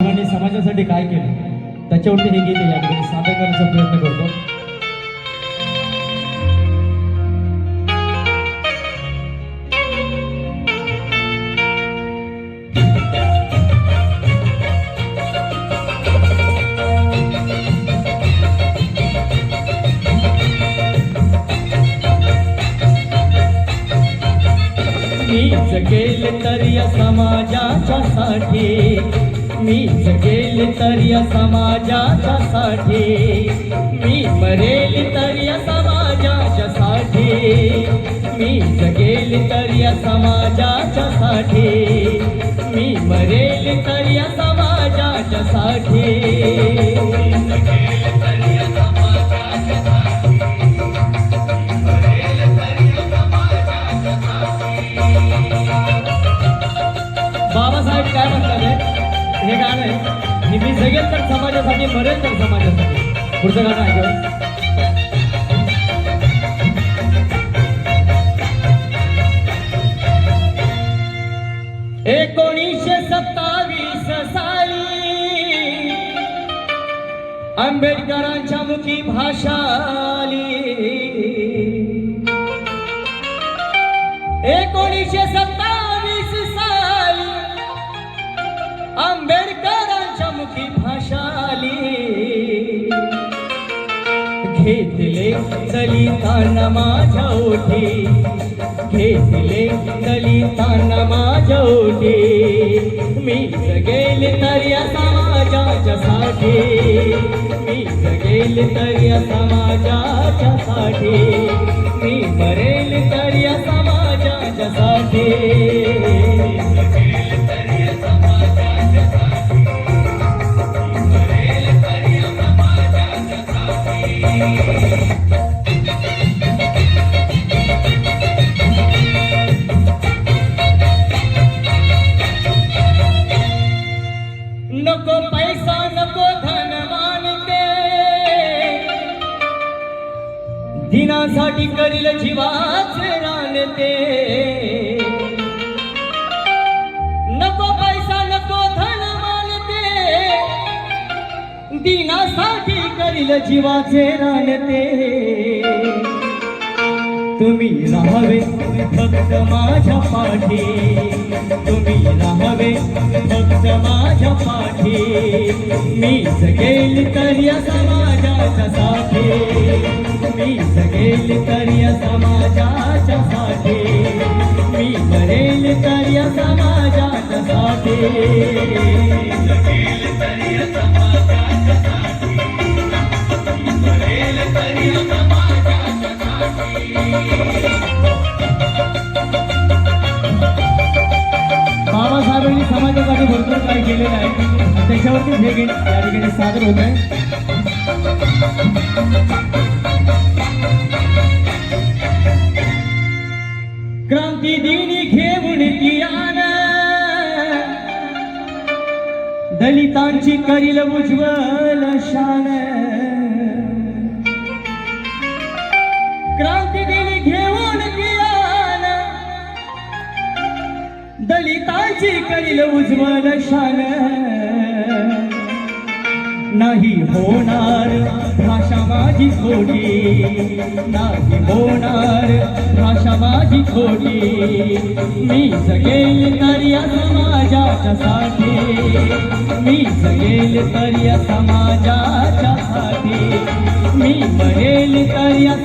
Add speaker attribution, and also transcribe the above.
Speaker 1: बाबांनी समाजासाठी काय केलं? त्याच्यावरती हे गीत या ठिकाणी सादर करण्याचा प्रयत्न करतो. मी जगेल तर या समाजाच्या साठी. मी जगेल तर या समाजाच्या साठी मी मरेल तर या समाजाच्या साठी मी जगेल तर या समाजाच्या साठी मी मरेल तर या समाजाच्या साठी बाबासाहेब काय म्हणतात हे? गाणं आहे की मी जगेल तर समाजासाठी मरेल तर समाजासाठी पुढचं गाणं ऐकलं एकोणीसशे सत्तावीस साली आंबेडकरांच्या मुखी भाषा घेतले दलितांना माझ्या ओठी घेतले दलितांना माझ्या ओठी मी जगेल तर या समाजाच्या साठी. मी जगेल तर या समाजाच्या साठी. मी बरे पैसा नको धन मानते. दिनासाठी करील जीवाचे रानते. नको पैसा नको धन मानते. दिनासाठी करील जीवाचे रानते. तुम्ही राहावे फक्त माझ्या पाठी. तुम्ही राहावे फक्त माझ्या पाठी. मी जगेल तर या समाजाच्या साठी मी जगेल तर या समाजाच्या साठी मी मरेल तर या समाजाच्या साठी जगेल तर या समाजाच्या समाजासाठी भरपूर काही केलेलं आहे. आणि त्याच्यावरतीच हे गीत या ठिकाणी सादर होत आहे. क्रांती दिनी घेऊन कियान. दलितांची करील उज्ज्वल शान. दलितांची करील उज्ज्वल शान नाही होणार भाषा माझी खोटी. नाही होणार भाषा माझी खोटी. मी जगेल तर या समाजाच्या साठी. मी जगेल तर या समाजाच्या साठी. मी मरेल तर या